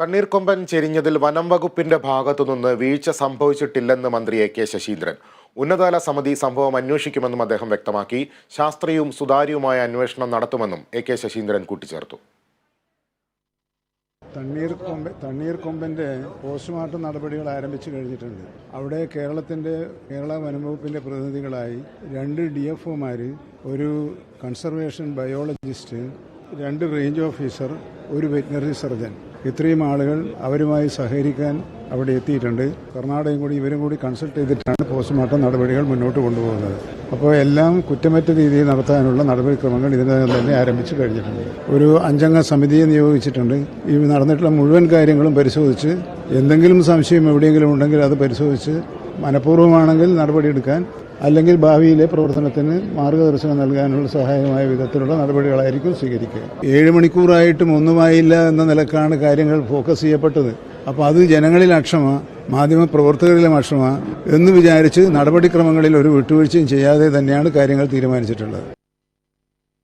തണ്ണീർക്കൊമ്പൻ ചെരിഞ്ഞതിൽ വനം വകുപ്പിന്റെ ഭാഗത്തുനിന്ന് വീഴ്ച സംഭവിച്ചിട്ടില്ലെന്ന് മന്ത്രി എ കെ ശശീന്ദ്രൻ. ഉന്നതതല സമിതി സംഭവം അന്വേഷിക്കുമെന്നും അദ്ദേഹം വ്യക്തമാക്കി. ശാസ്ത്രീയവും സുതാര്യവുമായ അന്വേഷണം നടത്തുമെന്നും എ കെ ശശീന്ദ്രൻ കൂട്ടിച്ചേർത്തു. തണ്ണീർക്കൊമ്പ് തണ്ണീർക്കൊമ്പന്റെ പോസ്റ്റ്മോർട്ടം നടപടികൾ ആരംഭിച്ചു കഴിഞ്ഞിട്ടുണ്ട്. അവിടെ കേരളത്തിന്റെ കേരള വനംവകുപ്പിന്റെ പ്രതിനിധികളായി രണ്ട് ഡി എഫ് ഒരു കൺസർവേഷൻ ബയോളജിസ്റ്റ് രണ്ട് റേഞ്ച് ഓഫീസർ ഒരു വെറ്റിനറി സർജൻ ഇത്രയും ആളുകൾ അവരുമായി സഹകരിക്കാൻ അവിടെ എത്തിയിട്ടുണ്ട്. കർണാടകയും കൂടി ഇവരും കൂടി കൺസൾട്ട് ചെയ്തിട്ടാണ് പോസ്റ്റ്മോർട്ടം നടപടികൾ മുന്നോട്ട് കൊണ്ടുപോകുന്നത്. അപ്പോൾ എല്ലാം കുറ്റമറ്റ രീതിയിൽ നടത്താനുള്ള നടപടിക്രമങ്ങൾ ഇതിനകം തന്നെ ആരംഭിച്ചു കഴിഞ്ഞിട്ടുണ്ട്. ഒരു അഞ്ചംഗ സമിതിയെ നിയോഗിച്ചിട്ടുണ്ട്. ഈ നടന്നിട്ടുള്ള മുഴുവൻ കാര്യങ്ങളും പരിശോധിച്ച് എന്തെങ്കിലും സംശയം എവിടെയെങ്കിലും ഉണ്ടെങ്കിൽ അത് പരിശോധിച്ച് മനഃപൂർവമാണെങ്കിൽ നടപടിയെടുക്കാൻ അല്ലെങ്കിൽ ഭാവിയിലെ പ്രവർത്തനത്തിന് മാർഗദർശനം നൽകാനുള്ള സഹായമായ വിധത്തിലുള്ള നടപടികളായിരിക്കും സ്വീകരിക്കുക. ഏഴ് മണിക്കൂറായിട്ടും ഒന്നുമായില്ല എന്ന നിലക്കാണ് കാര്യങ്ങൾ ഫോക്കസ് ചെയ്യപ്പെട്ടത്. അപ്പോൾ അത് ജനങ്ങളിൽ അക്ഷമ മാധ്യമ പ്രവർത്തകരിലും അക്ഷമ എന്ന് വിചാരിച്ച് നടപടിക്രമങ്ങളിൽ ഒരു വിട്ടുവീഴ്ചയും ചെയ്യാതെ തന്നെയാണ് കാര്യങ്ങൾ തീരുമാനിച്ചിട്ടുള്ളത്.